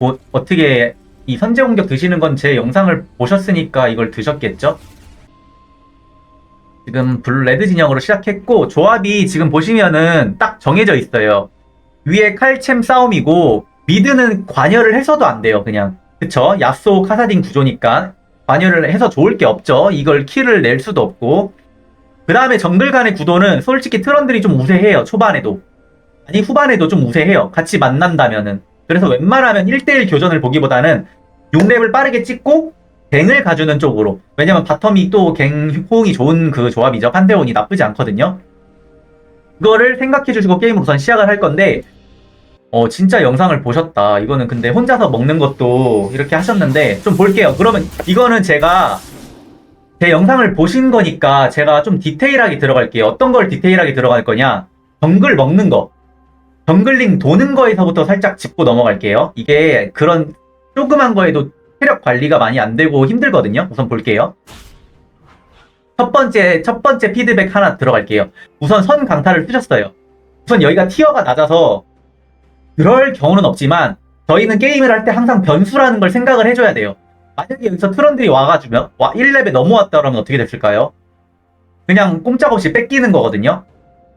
뭐, 어떻게 이 선제 공격 드시는 건 제 영상을 보셨으니까 이걸 드셨겠죠? 지금 블루 레드 진영으로 시작했고 조합이 지금 보시면은 딱 정해져 있어요. 위에 칼챔 싸움이고 미드는 관여를 해서도 안 돼요. 그냥 그쵸? 야쏘 카사딘 구조니까 관여를 해서 좋을 게 없죠. 이걸 킬을 낼 수도 없고 그 다음에 정글 간의 구도는 솔직히 트런들이 좀 우세해요. 초반에도 아니 후반에도 좀 우세해요. 같이 만난다면은 그래서 웬만하면 1대1 교전을 보기보다는 6렙을 빠르게 찍고 갱을 가주는 쪽으로. 왜냐면 바텀이 또 갱 호응이 좋은 그 조합이죠. 판테온이 나쁘지 않거든요. 그거를 생각해 주시고 게임을 우선 시작을 할 건데 어 진짜 영상을 보셨다. 이거는 근데 혼자서 먹는 것도 이렇게 하셨는데 좀 볼게요. 그러면 이거는 제가 제 영상을 보신 거니까 제가 좀 디테일하게 들어갈게요. 어떤 걸 디테일하게 들어갈 거냐? 정글 먹는 거 정글링 도는 거에서부터 살짝 짚고 넘어갈게요 이게 그런 조그만 거에도 체력 관리가 많이 안 되고 힘들거든요. 우선 볼게요. 첫 번째, 첫 번째 피드백 하나 들어갈게요. 우선 선 강타를 쓰셨어요. 우선 여기가 티어가 낮아서 그럴 경우는 없지만 저희는 게임을 할 때 항상 변수라는 걸 생각을 해줘야 돼요. 만약에 여기서 트런들이 와가지고 와 1렙에 넘어왔다 그러면 어떻게 됐을까요? 그냥 꼼짝없이 뺏기는 거거든요.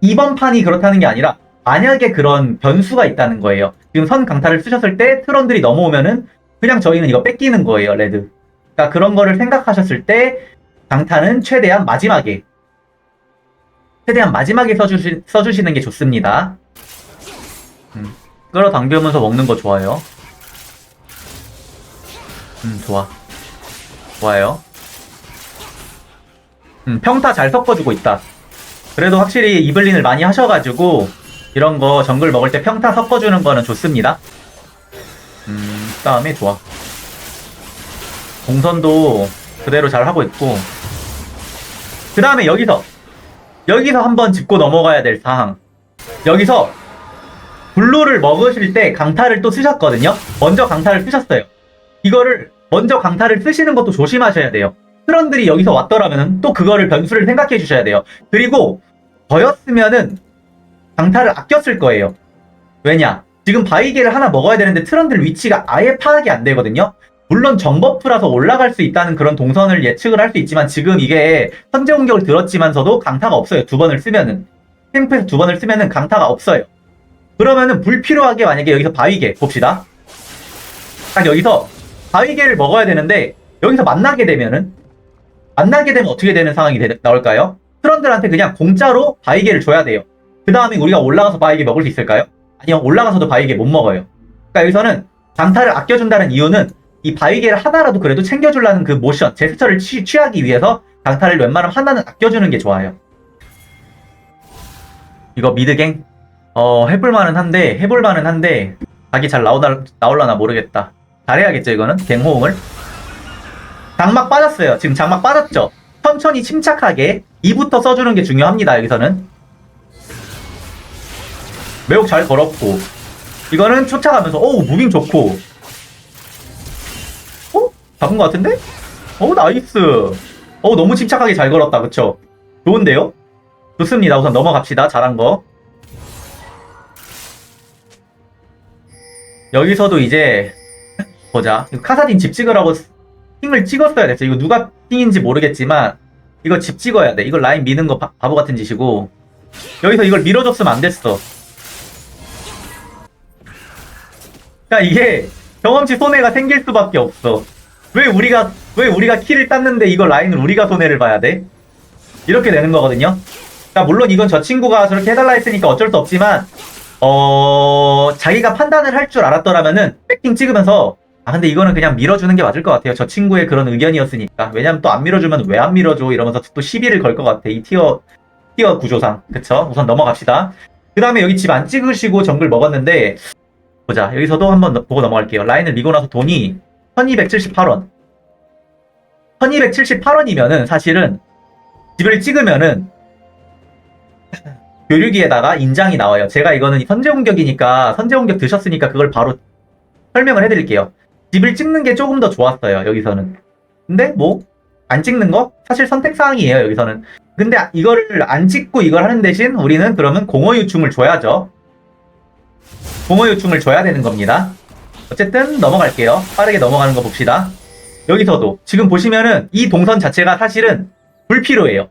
이번 판이 그렇다는 게 아니라 만약에 그런 변수가 있다는 거예요. 지금 선 강타를 쓰셨을 때 트런들이 넘어오면은 그냥 저희는 이거 뺏기는 거예요, 레드. 그러니까 그런 거를 생각하셨을 때 강타는 최대한 마지막에 최대한 마지막에 써주시, 써주시는 게 좋습니다. 음, 끌어당기면서 먹는 거 좋아요. 음, 좋아. 좋아요. 음, 평타 잘 섞어주고 있다. 그래도 확실히 이블린을 많이 하셔가지고 이런 거 정글 먹을 때 평타 섞어주는 거는 좋습니다. 음, 다음에 좋아. 동선도 그대로 잘 하고 있고. 그 다음에 여기서, 여기서 한번 짚고 넘어가야 될 사항. 여기서, 블루를 먹으실 때 강타를 또 쓰셨거든요? 먼저 강타를 쓰셨어요. 이거를, 먼저 강타를 쓰시는 것도 조심하셔야 돼요. 트런들이 여기서 왔더라면 또 그거를 변수를 생각해 주셔야 돼요. 그리고, 저였으면은, 강타를 아꼈을 거예요. 왜냐? 지금 바이게를 하나 먹어야 되는데 트런들 위치가 아예 파악이 안 되거든요. 물론 정버프라서 올라갈 수 있다는 그런 동선을 예측을 할 수 있지만 지금 이게 선제 공격을 들었지만서도 강타가 없어요. 두 번을 쓰면은 캠프에서 두 번을 쓰면은 강타가 없어요. 그러면은 불필요하게 만약에 여기서 바위개 봅시다. 딱 여기서 바위개를 먹어야 되는데 여기서 만나게 되면은 만나게 되면 어떻게 되는 상황이 되- 나올까요? 트런들한테 그냥 공짜로 바위개를 줘야 돼요. 그 다음에 우리가 올라가서 바위개 먹을 수 있을까요? 아니요, 올라가서도 바위개 못 먹어요. 그러니까 여기서는 강타를 아껴준다는 이유는 이 바위개를 하나라도 그래도 챙겨주려는 그 모션, 제스처를 취, 취하기 위해서 강타를 웬만하면 하나는 아껴주는 게 좋아요. 이거 미드갱? 어, 해볼만은 한데, 해볼만은 한데, 각이 잘 나오나, 나올라나 모르겠다. 잘해야겠죠, 이거는? 갱호응을. 장막 빠졌어요. 지금 장막 빠졌죠? 천천히 침착하게 2부터 써주는 게 중요합니다, 여기서는. 매우 잘 걸었고 이거는 쫓아가면서 오 무빙 좋고. 어? 잡은 것 같은데? 오 나이스. 오 너무 침착하게 잘 걸었다. 그쵸? 좋은데요? 좋습니다. 우선 넘어갑시다. 잘한 거. 여기서도 이제 보자. 카사딘 집 찍으라고 핑을 찍었어야 됐어 이거 누가 핑인지 모르겠지만 이거 집 찍어야 돼. 이거 라인 미는 거 바, 바보 같은 짓이고. 여기서 이걸 밀어줬으면 안 됐어 그러니까 이게 경험치 손해가 생길 수밖에 없어. 왜 우리가 왜 우리가 키를 땄는데 이거 라인을 우리가 손해를 봐야 돼? 이렇게 되는 거거든요. 그러니까 물론 이건 저 친구가 저렇게 해달라 했으니까 어쩔 수 없지만 어 자기가 판단을 할 줄 알았더라면은 백킹 찍으면서 아 근데 이거는 그냥 밀어주는 게 맞을 것 같아요. 저 친구의 그런 의견이었으니까 왜냐면 또 안 밀어주면 왜 안 밀어줘 이러면서 또 시비를 걸 것 같아 이 티어 티어 구조상 그쵸? 우선 넘어갑시다. 그 다음에 여기 집 안 찍으시고 정글 먹었는데 보자. 여기서도 한번 보고 넘어갈게요. 라인을 미고 나서 돈이 1278원. 1278원이면은 사실은 집을 찍으면은 교류기에다가 인장이 나와요. 제가 이거는 선제 공격이니까 선제 공격 드셨으니까 그걸 바로 설명을 해드릴게요. 집을 찍는 게 조금 더 좋았어요. 여기서는. 근데 뭐 안 찍는 거 사실 선택 사항이에요. 여기서는. 근데 이거를 안 찍고 이걸 하는 대신 우리는 그러면 공허 유충을 줘야죠. 공허 요충을 줘야 되는 겁니다. 어쨌든 넘어갈게요. 빠르게 넘어가는 거 봅시다. 여기서도 지금 보시면은 이 동선 자체가 사실은 불필요해요.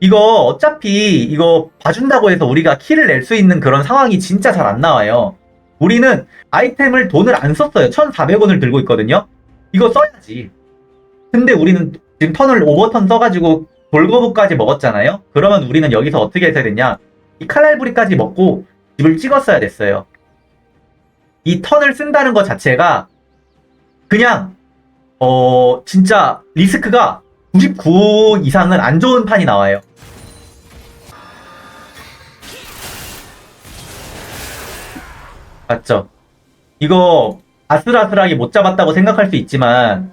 이거 어차피 이거 봐준다고 해서 우리가 킬을 낼수 있는 그런 상황이 진짜 잘 안 나와요. 우리는 아이템을 돈을 안 썼어요. 1,400원을 들고 있거든요. 이거 써야지. 근데 우리는 지금 턴을 오버턴 써가지고 돌거부까지 먹었잖아요. 그러면 우리는 여기서 어떻게 해야 되냐? 이 칼날부리까지 먹고 집을 찍었어야 됐어요. 이 턴을 쓴다는 것 자체가 그냥 어 진짜 리스크가 99 이상은 안 좋은 판이 나와요. 맞죠? 이거 아슬아슬하게 못 잡았다고 생각할 수 있지만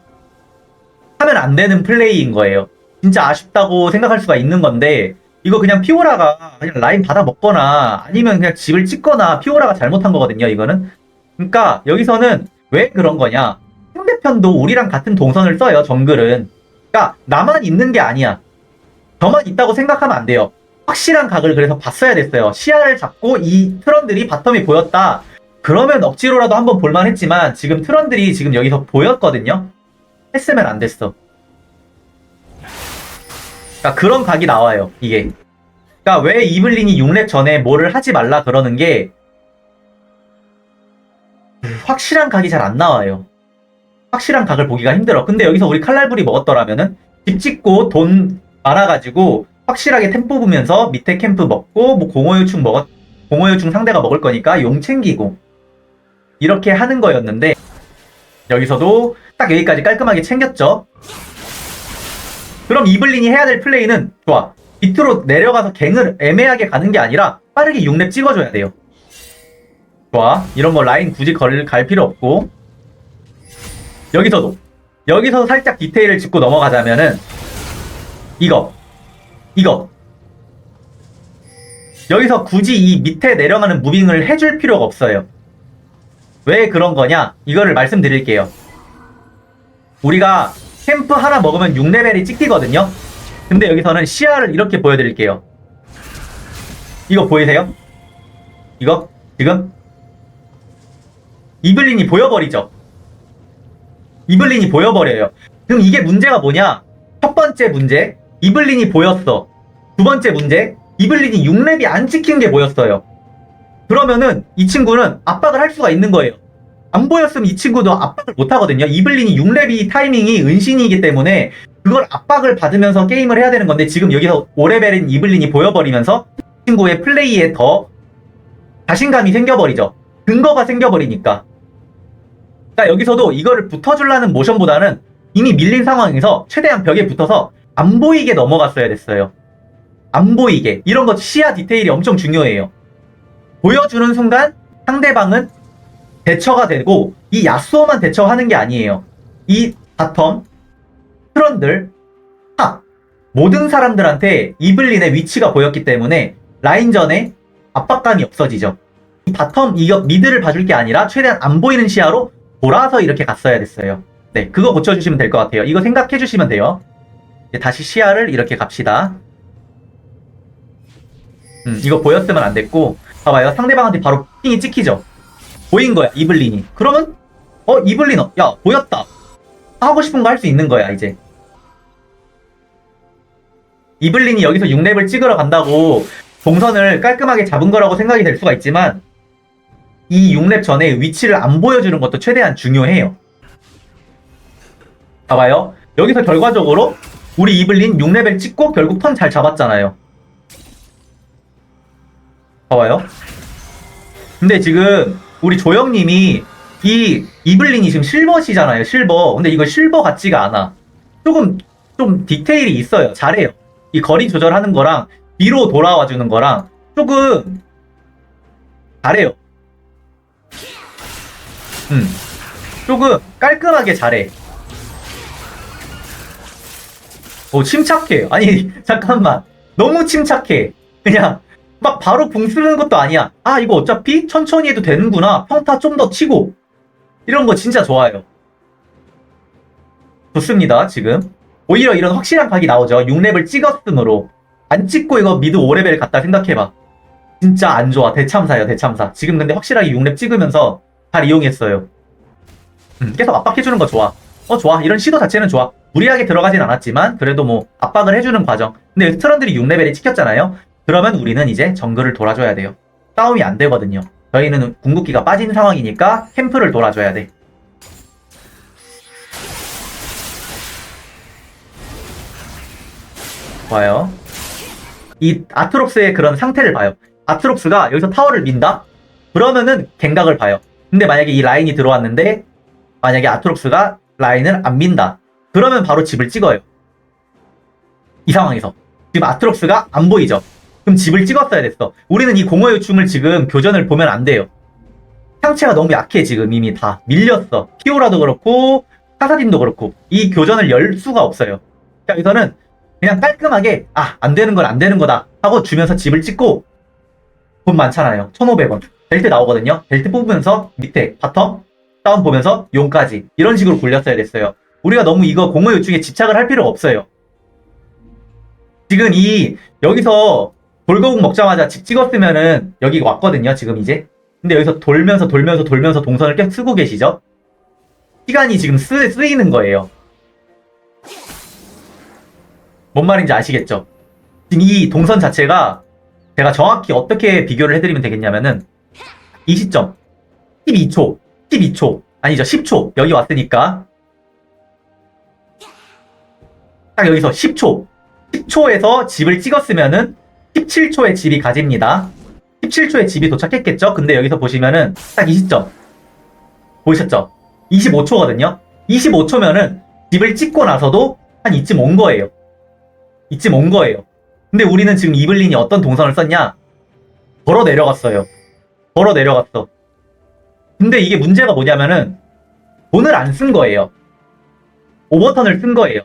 하면 안 되는 플레이인 거예요. 진짜 아쉽다고 생각할 수가 있는 건데 이거 그냥 피오라가 그냥 라인 받아 먹거나 아니면 그냥 집을 찍거나 피오라가 잘못한 거거든요. 이거는. 그러니까 여기서는 왜 그런 거냐? 상대편도 우리랑 같은 동선을 써요. 정글은. 그러니까 나만 있는 게 아니야. 저만 있다고 생각하면 안 돼요. 확실한 각을 그래서 봤어야 됐어요. 시야를 잡고 이 트런들이 바텀이 보였다. 그러면 억지로라도 한번 볼만 했지만 지금 트런들이 지금 여기서 보였거든요. 했으면 안 됐어. 그러니까 그런 각이 나와요. 이게. 그러니까 왜 이블린이 6렙 전에 뭐를 하지 말라 그러는 게 확실한 각이 잘 안 나와요. 확실한 각을 보기가 힘들어. 근데 여기서 우리 칼날불이 먹었더라면은 집 짓고 돈 많아가지고 확실하게 템 뽑으면서 밑에 캠프 먹고 뭐 공허요충 먹었 공허요충 상대가 먹을 거니까 용 챙기고 이렇게 하는 거였는데 여기서도 딱 여기까지 깔끔하게 챙겼죠. 그럼 이블린이 해야 될 플레이는 좋아. 밑으로 내려가서 갱을 애매하게 가는 게 아니라 빠르게 6렙 찍어줘야 돼요. 좋아. 이런 거 라인 굳이 걸, 갈 필요 없고. 여기서도. 여기서 살짝 디테일을 짚고 넘어가자면은 이거. 이거. 여기서 굳이 이 밑에 내려가는 무빙을 해줄 필요가 없어요. 왜 그런 거냐? 이거를 말씀드릴게요. 우리가 캠프 하나 먹으면 6레벨이 찍히거든요. 근데 여기서는 시야를 이렇게 보여드릴게요. 이거 보이세요? 이거? 지금? 이블린이 보여버리죠? 이블린이 보여버려요. 그럼 이게 문제가 뭐냐? 첫 번째 문제, 이블린이 보였어. 두 번째 문제, 이블린이 6렙이 안 찍힌 게 보였어요. 그러면은 이 친구는 압박을 할 수가 있는 거예요. 안 보였으면 이 친구도 압박을 못 하거든요. 이블린이 6렙이 타이밍이 은신이기 때문에 그걸 압박을 받으면서 게임을 해야 되는 건데 지금 여기서 5레벨인 이블린이 보여버리면서 이 친구의 플레이에 더 자신감이 생겨버리죠. 근거가 생겨버리니까. 그러니까 여기서도 이거를 붙어주려는 모션보다는 이미 밀린 상황에서 최대한 벽에 붙어서 안 보이게 넘어갔어야 됐어요. 안 보이게. 이런 것 시야 디테일이 엄청 중요해요. 보여주는 순간 상대방은 대처가 되고 이 야스오만 대처하는 게 아니에요. 이 바텀, 트런들, 탑 모든 사람들한테 이블린의 위치가 보였기 때문에 라인전에 압박감이 없어지죠. 이 바텀 이거 미드를 봐줄 게 아니라 최대한 안 보이는 시야로 돌아서 이렇게 갔어야 됐어요. 네, 그거 고쳐주시면 될 것 같아요. 이거 생각해 주시면 돼요. 다시 시야를 이렇게 갑시다. 음, 이거 보였으면 안 됐고, 봐봐요. 상대방한테 바로 핑이 찍히죠? 보인 거야, 이블린이. 그러면, 어, 이블린, 어, 야, 보였다. 하고 싶은 거 할 수 있는 거야, 이제. 이블린이 여기서 6렙을 찍으러 간다고 동선을 깔끔하게 잡은 거라고 생각이 될 수가 있지만, 이 6렙 전에 위치를 안 보여주는 것도 최대한 중요해요. 봐봐요. 여기서 결과적으로 우리 이블린 6레벨 찍고 결국 턴 잘 잡았잖아요. 봐봐요. 근데 지금 우리 조영님이 이 이블린이 지금 실버시잖아요. 실버. 근데 이거 실버 같지가 않아. 조금 좀 디테일이 있어요. 잘해요. 이 거리 조절하는 거랑 뒤로 돌아와 주는 거랑 조금 잘해요. 음. 조금 깔끔하게 잘해. 오, 침착해. 아니, 잠깐만. 너무 침착해. 그냥, 막 바로 궁 쓰는 것도 아니야. 아, 이거 어차피 천천히 해도 되는구나. 평타 좀 더 치고. 이런 거 진짜 좋아요. 좋습니다, 지금. 오히려 이런 확실한 각이 나오죠. 6렙을 찍었으므로. 안 찍고 이거 미드 5레벨 갔다 생각해봐. 진짜 안 좋아. 대참사예요, 대참사. 지금 근데 확실하게 6렙 찍으면서 잘 이용했어요. 음, 계속 압박해주는 거 좋아. 어, 좋아. 이런 시도 자체는 좋아. 무리하게 들어가진 않았지만, 그래도 뭐, 압박을 해주는 과정. 근데 스트런들이 6레벨에 찍혔잖아요? 그러면 우리는 이제 정글을 돌아줘야 돼요. 싸움이 안 되거든요. 저희는 궁극기가 빠진 상황이니까 캠프를 돌아줘야 돼. 좋아요. 이 아트록스의 그런 상태를 봐요. 아트록스가 여기서 타워를 민다? 그러면은 갱각을 봐요. 근데 만약에 이 라인이 들어왔는데 만약에 아트록스가 라인을 안 민다. 그러면 바로 집을 찍어요. 이 상황에서. 지금 아트록스가 안 보이죠? 그럼 집을 찍었어야 됐어. 우리는 이 공허의 요충을 지금 교전을 보면 안 돼요. 상체가 너무 약해 지금 이미 다 밀렸어. 피오라도 그렇고 카사딘도 그렇고 이 교전을 열 수가 없어요. 자 여기서는 그냥 깔끔하게 아 안 되는 건 안 되는 거다 하고 주면서 집을 찍고 돈 많잖아요. 1,500원. 벨트 나오거든요. 벨트 뽑으면서 밑에 바텀 다운 보면서 용까지 이런 식으로 굴렸어야 됐어요. 우리가 너무 이거 공허 요충에 집착을 할 필요가 없어요. 지금 이 여기서 돌거국 먹자마자 집 찍었으면은 여기 왔거든요. 지금 이제. 근데 여기서 돌면서 돌면서 돌면서 동선을 계속 쓰고 계시죠? 시간이 지금 쓰, 쓰이는 거예요. 뭔 말인지 아시겠죠? 지금 이 동선 자체가 제가 정확히 어떻게 비교를 해드리면 되겠냐면은 이 시점 12초 12초 아니죠 10초 여기 왔으니까 딱 여기서 10초 10초에서 집을 찍었으면은 17초에 집이 가집니다. 17초에 집이 도착했겠죠? 근데 여기서 보시면은 딱 이 시점. 보이셨죠? 25초거든요. 25초면은 집을 찍고 나서도 한 이쯤 온 거예요. 이쯤 온 거예요. 근데 우리는 지금 이블린이 어떤 동선을 썼냐? 걸어 내려갔어요. 걸어 내려갔어. 근데 이게 문제가 뭐냐면은 돈을 안 쓴 거예요. 오버턴을 쓴 거예요.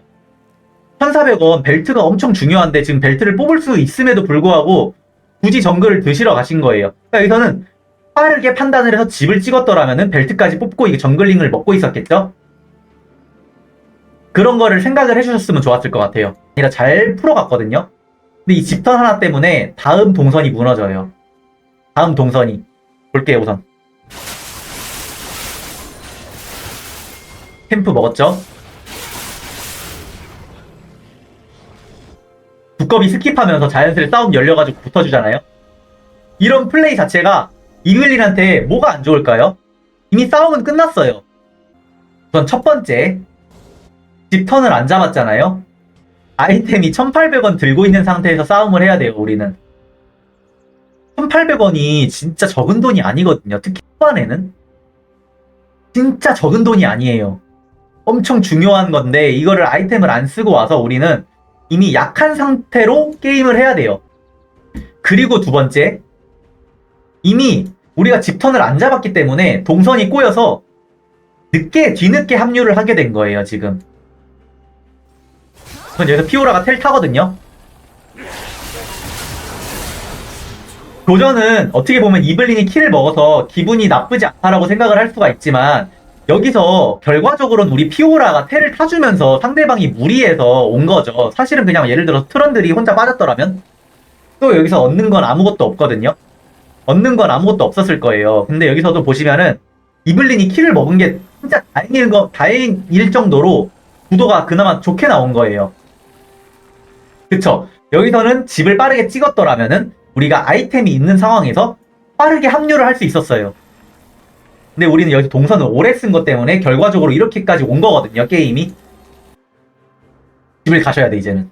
1,400원 벨트가 엄청 중요한데 지금 벨트를 뽑을 수 있음에도 불구하고 굳이 정글을 드시러 가신 거예요. 그러니까 여기서는 빠르게 판단을 해서 집을 찍었더라면은 벨트까지 뽑고 이게 정글링을 먹고 있었겠죠? 그런 거를 생각을 해주셨으면 좋았을 것 같아요. 아니라 잘 풀어갔거든요. 근데 이 집턴 하나 때문에 다음 동선이 무너져요. 다음 동선이. 볼게요 우선 캠프 먹었죠? 두꺼비 스킵하면서 자연스레 싸움 열려가지고 붙어주잖아요 이런 플레이 자체가 이글린한테 뭐가 안 좋을까요? 이미 싸움은 끝났어요 우선 첫 번째 집 턴을 안 잡았잖아요 아이템이 1800원 들고 있는 상태에서 싸움을 해야 돼요 우리는 1,800원이 진짜 적은 돈이 아니거든요. 특히 초반에는. 진짜 적은 돈이 아니에요. 엄청 중요한 건데 이거를 아이템을 안 쓰고 와서 우리는 이미 약한 상태로 게임을 해야 돼요. 그리고 두 번째, 이미 우리가 집턴을 안 잡았기 때문에 동선이 꼬여서 늦게 뒤늦게 합류를 하게 된 거예요 지금. 전 여기서 피오라가 텔 타거든요. 도전은 어떻게 보면 이블린이 킬을 먹어서 기분이 나쁘지 않다라고 생각을 할 수가 있지만 여기서 결과적으로는 우리 피오라가 텔을 타주면서 상대방이 무리해서 온 거죠. 사실은 그냥 예를 들어서 트런들이 혼자 빠졌더라면 또 여기서 얻는 건 아무것도 없거든요. 얻는 건 아무것도 없었을 거예요. 근데 여기서도 보시면은 이블린이 킬을 먹은 게 진짜 다행일 거 다행일 정도로 구도가 그나마 좋게 나온 거예요. 그쵸? 여기서는 집을 빠르게 찍었더라면은 우리가 아이템이 있는 상황에서 빠르게 합류를 할 수 있었어요. 근데 우리는 여기 동선을 오래 쓴 것 때문에 결과적으로 이렇게까지 온 거거든요, 게임이. 집을 가셔야 돼, 이제는.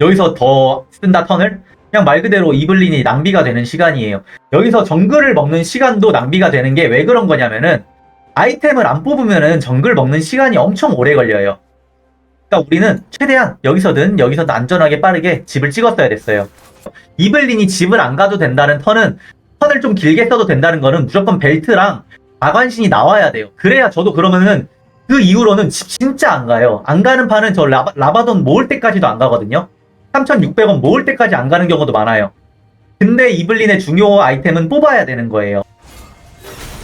여기서 더 쓴다, 턴을? 그냥 말 그대로 이블린이 낭비가 되는 시간이에요. 여기서 정글을 먹는 시간도 낭비가 되는 게 왜 그런 거냐면은 아이템을 안 뽑으면은 정글 먹는 시간이 엄청 오래 걸려요. 그러니까 우리는 최대한 여기서든 여기서든 안전하게 빠르게 집을 찍었어야 됐어요. 이블린이 집을 안 가도 된다는 턴은 턴을 좀 길게 써도 된다는 거는 무조건 벨트랑 마관신이 나와야 돼요. 그래야 저도 그러면은 그 이후로는 집 진짜 안 가요. 안 가는 판은 저 라바, 라바돈 모을 때까지도 안 가거든요. 3,600원 모을 때까지 안 가는 경우도 많아요. 근데 이블린의 중요 아이템은 뽑아야 되는 거예요.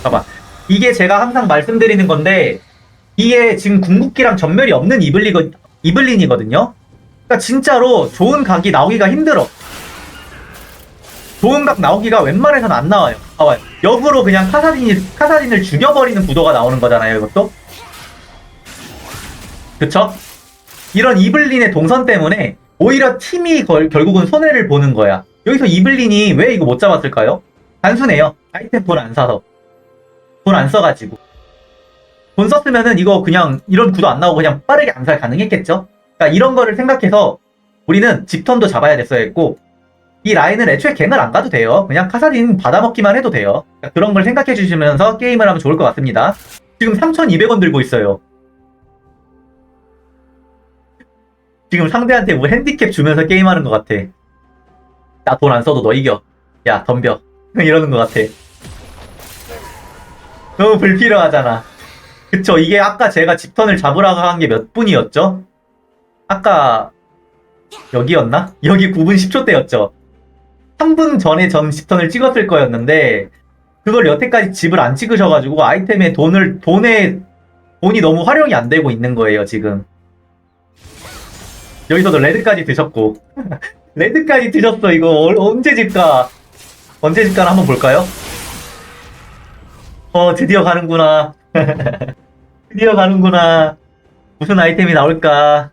봐봐. 이게 제가 항상 말씀드리는 건데 이게 지금 궁극기랑 전멸이 없는 이블리거, 이블린이거든요. 그러니까 진짜로 좋은 각이 나오기가 힘들어. 좋은 각 나오기가 웬만해서는 안 나와요. 나와요. 역으로 그냥 카사딘이, 카사딘을 죽여버리는 구도가 나오는 거잖아요, 이것도. 그쵸? 이런 이블린의 동선 때문에 오히려 팀이 걸- 결국은 손해를 보는 거야. 여기서 이블린이 왜 이거 못 잡았을까요? 단순해요. 아이템 돈 안 사서. 돈 안 써가지고. 돈 썼으면은 이거 그냥 이런 구도 안 나오고 그냥 빠르게 암살 가능했겠죠? 그러니까 이런 거를 생각해서 우리는 집턴도 잡아야 됐어야 했고 이 라인은 애초에 갱을 안 가도 돼요. 그냥 카사딘 받아먹기만 해도 돼요. 그러니까 그런 걸 생각해 주시면서 게임을 하면 좋을 것 같습니다. 지금 3,200원 들고 있어요. 지금 상대한테 뭐 핸디캡 주면서 게임하는 것 같아. 나 돈 안 써도 너 이겨. 야, 덤벼. 이러는 것 같아. 너무 불필요하잖아. 그쵸. 이게 아까 제가 집턴을 잡으라고 한 게 몇 분이었죠? 아까, 여기였나? 여기 9분 10초 때였죠. 3분 전에 전 집턴을 찍었을 거였는데, 그걸 여태까지 집을 안 찍으셔가지고 아이템에 돈을, 돈에, 돈이 너무 활용이 안 되고 있는 거예요, 지금. 여기서도 레드까지 드셨고. 레드까지 드셨어, 이거. 어- 언제 집가? 언제 집가나 한번 볼까요? 어, 드디어 가는구나. 드디어 가는구나. 무슨 아이템이 나올까?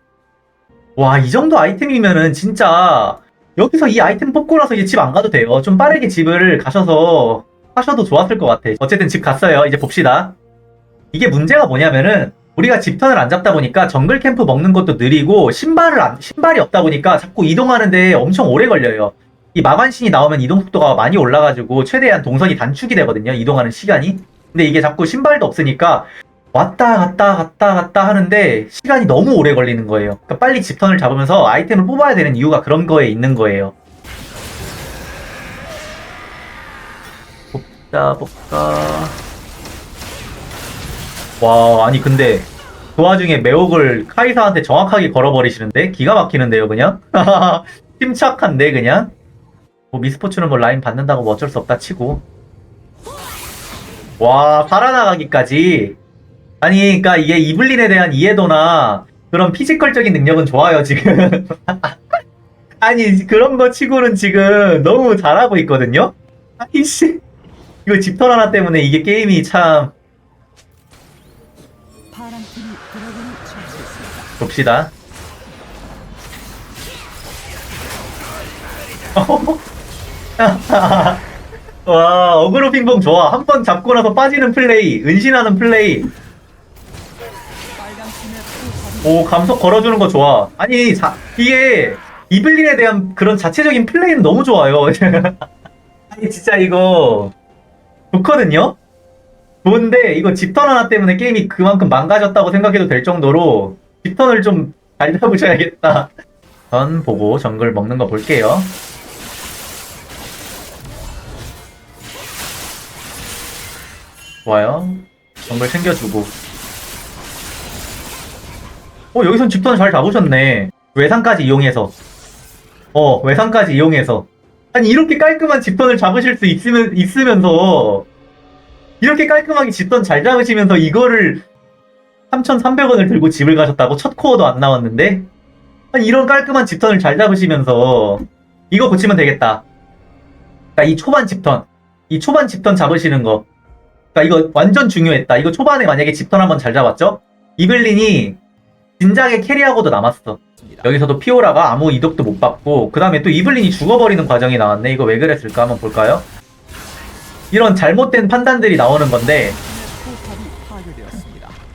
와, 이 정도 아이템이면은 진짜 여기서 이 아이템 뽑고 나서 이제 집 안 가도 돼요. 좀 빠르게 집을 가셔서 하셔도 좋았을 것 같아. 어쨌든 집 갔어요. 이제 봅시다. 이게 문제가 뭐냐면은 우리가 집턴을 안 잡다 보니까 정글 캠프 먹는 것도 느리고 신발을 안, 신발이 없다 보니까 자꾸 이동하는데 엄청 오래 걸려요. 이 마관신이 나오면 이동 속도가 많이 올라가지고 최대한 동선이 단축이 되거든요. 이동하는 시간이. 근데 이게 자꾸 신발도 없으니까 왔다 갔다 갔다 갔다 하는데 시간이 너무 오래 걸리는 거예요. 그러니까 빨리 집턴을 잡으면서 아이템을 뽑아야 되는 이유가 그런 거에 있는 거예요. 뽑자 볼까. 와 아니 근데 그 와중에 매혹을 카이사한테 정확하게 걸어버리시는데 기가 막히는데요 그냥 침착한데 그냥 뭐 미스포츠는 뭐 라인 받는다고 뭐 어쩔 수 없다 치고 와 살아나가기까지 아니 그러니까 이게 이블린에 대한 이해도나 그런 피지컬적인 능력은 좋아요 지금 아니 그런 거 치고는 지금 너무 잘하고 있거든요 아이씨 이거 집털 하나 때문에 이게 게임이 참. 봅시다. 와, 어그로 핑퐁 좋아. 한 번 잡고 나서 빠지는 플레이, 은신하는 플레이. 오, 감속 걸어주는 거 좋아. 아니, 자, 이게, 이블린에 대한 그런 자체적인 플레이는 너무 좋아요. 아니, 진짜 이거, 좋거든요? 좋은데, 이거 집턴 하나 때문에 게임이 그만큼 망가졌다고 생각해도 될 정도로, 집턴을 좀 잘 잡으셔야겠다. 전 보고 정글 먹는 거 볼게요. 좋아요. 정글 챙겨주고. 어, 여기선 집턴 잘 잡으셨네. 외상까지 이용해서. 어, 외상까지 이용해서. 아니, 이렇게 깔끔한 집턴을 잡으실 수 있으면, 있으면서, 이렇게 깔끔하게 집턴 잘 잡으시면서 이거를 3,300원을 들고 집을 가셨다고? 첫 코어도 안 나왔는데? 아니, 이런 깔끔한 집턴을 잘 잡으시면서, 이거 고치면 되겠다. 그러니까 이 초반 집턴, 이 초반 집턴 잡으시는 거. 그러니까 이거 완전 중요했다. 이거 초반에 만약에 집턴 한번 잘 잡았죠? 이블린이 진작에 캐리하고도 남았어. 여기서도 피오라가 아무 이득도 못 받고 그 다음에 또 이블린이 죽어버리는 과정이 나왔네. 이거 왜 그랬을까 한번 볼까요? 이런 잘못된 판단들이 나오는 건데.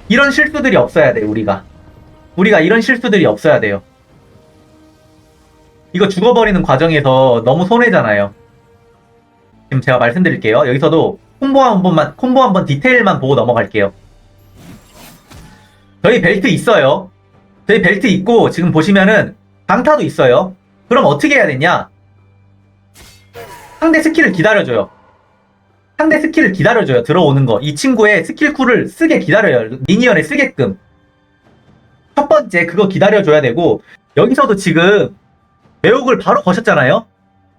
이런 실수들이 없어야 돼 우리가. 우리가 이런 실수들이 없어야 돼요. 이거 죽어버리는 과정에서 너무 손해잖아요. 지금 제가 말씀드릴게요. 여기서도 콤보 한 번만 콤보 한 번 디테일만 보고 넘어갈게요. 저희 벨트 있어요. 저희 벨트 있고 지금 보시면은 강타도 있어요. 그럼 어떻게 해야 되냐? 상대 스킬을 기다려줘요. 상대 스킬을 기다려줘요. 들어오는 거. 이 친구의 스킬 쿨을 쓰게 기다려요. 미니언에 쓰게끔. 첫 번째 그거 기다려줘야 되고 여기서도 지금 매혹을 바로 거셨잖아요.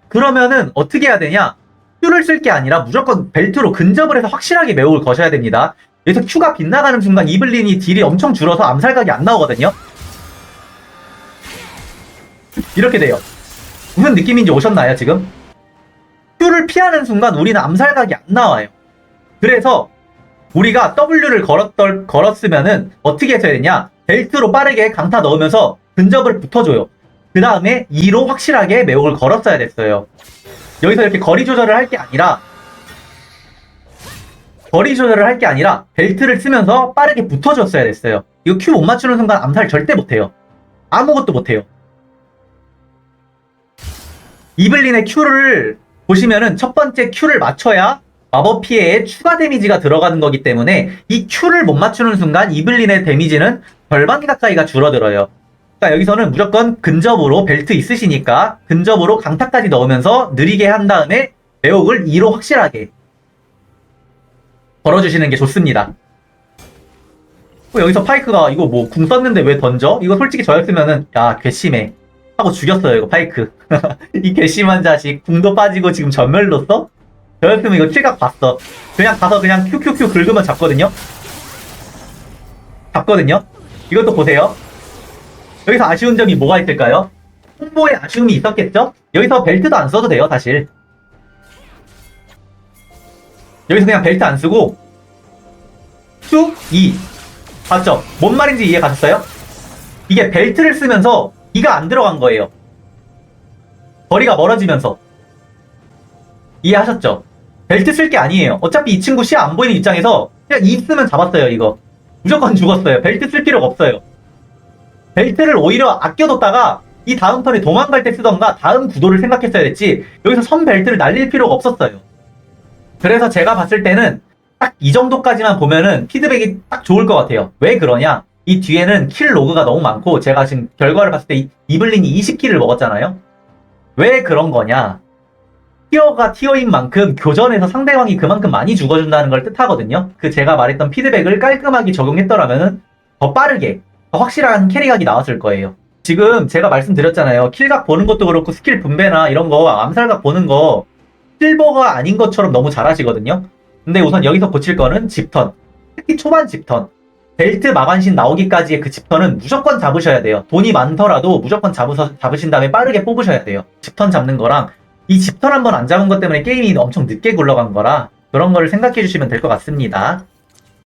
그러면은 어떻게 해야 되냐? Q를 쓸 게 아니라 무조건 벨트로 근접을 해서 확실하게 매혹을 거셔야 됩니다. 여기서 Q가 빗나가는 순간 이블린이 딜이 엄청 줄어서 암살각이 안 나오거든요. 이렇게 돼요. 무슨 느낌인지 오셨나요, 지금? Q를 피하는 순간 우리는 암살각이 안 나와요. 그래서 우리가 W를 걸었, 걸었으면은 어떻게 해야 되냐? 벨트로 빠르게 강타 넣으면서 근접을 붙어줘요. 그 다음에 2로 확실하게 매혹을 걸었어야 됐어요. 여기서 이렇게 거리 조절을 할 게 아니라 거리 조절을 할 게 아니라 벨트를 쓰면서 빠르게 붙어줬어야 됐어요. 이거 큐못 맞추는 순간 암살 절대 못해요. 아무것도 못해요. 이블린의 큐를 보시면은 첫 번째 큐를 맞춰야 마법 피해에 추가 데미지가 들어가는 거기 때문에 이 큐를 못 맞추는 순간 이블린의 데미지는 절반 가까이가 줄어들어요. 그러니까 여기서는 무조건 근접으로 벨트 있으시니까 근접으로 강타까지 넣으면서 느리게 한 다음에 매혹을 2로 확실하게 걸어주시는 게 좋습니다. 어, 여기서 파이크가 이거 뭐 궁 썼는데 왜 던져? 이거 솔직히 저였으면은 야 괘씸해 하고 죽였어요 이거 파이크 이 괘씸한 자식 궁도 빠지고 지금 전멸로 써? 저였으면 이거 킬각 봤어 그냥 가서 그냥 큐큐큐 긁으면 잡거든요 잡거든요 이것도 보세요 여기서 아쉬운 점이 뭐가 있을까요? 홍보에 아쉬움이 있었겠죠? 여기서 벨트도 안 써도 돼요 사실 여기서 그냥 벨트 안 쓰고 쭉 2. 봤죠? 뭔 말인지 이해 가셨어요? 이게 벨트를 쓰면서 이가 안 들어간 거예요. 거리가 멀어지면서. 이해하셨죠? 벨트 쓸 게 아니에요. 어차피 이 친구 시야 안 보이는 입장에서 그냥 이 쓰면 잡았어요, 이거. 무조건 죽었어요. 벨트 쓸 필요가 없어요. 벨트를 오히려 아껴뒀다가 이 다음 턴에 도망갈 때 쓰던가 다음 구도를 생각했어야 됐지 여기서 선 벨트를 날릴 필요가 없었어요. 그래서 제가 봤을 때는 딱 이 정도까지만 보면은 피드백이 딱 좋을 것 같아요. 왜 그러냐? 이 뒤에는 킬 로그가 너무 많고 제가 지금 결과를 봤을 때 이- 이블린이 20킬을 먹었잖아요. 왜 그런 거냐? 티어가 티어인 만큼 교전에서 상대방이 그만큼 많이 죽어준다는 걸 뜻하거든요. 그 제가 말했던 피드백을 깔끔하게 적용했더라면은 더 빠르게 더 확실한 캐리각이 나왔을 거예요. 지금 제가 말씀드렸잖아요. 킬각 보는 것도 그렇고 스킬 분배나 이런 거 암살각 보는 거 실버가 아닌 것처럼 너무 잘하시거든요. 근데 우선 여기서 고칠 거는 집턴. 특히 초반 집턴. 벨트 마반신 나오기까지의 그 집턴은 무조건 잡으셔야 돼요. 돈이 많더라도 무조건 잡으서, 잡으신 다음에 빠르게 뽑으셔야 돼요. 집턴 잡는 거랑 이 집턴 한번 안 잡은 것 때문에 게임이 엄청 늦게 굴러간 거라 그런 거를 생각해 주시면 될 것 같습니다.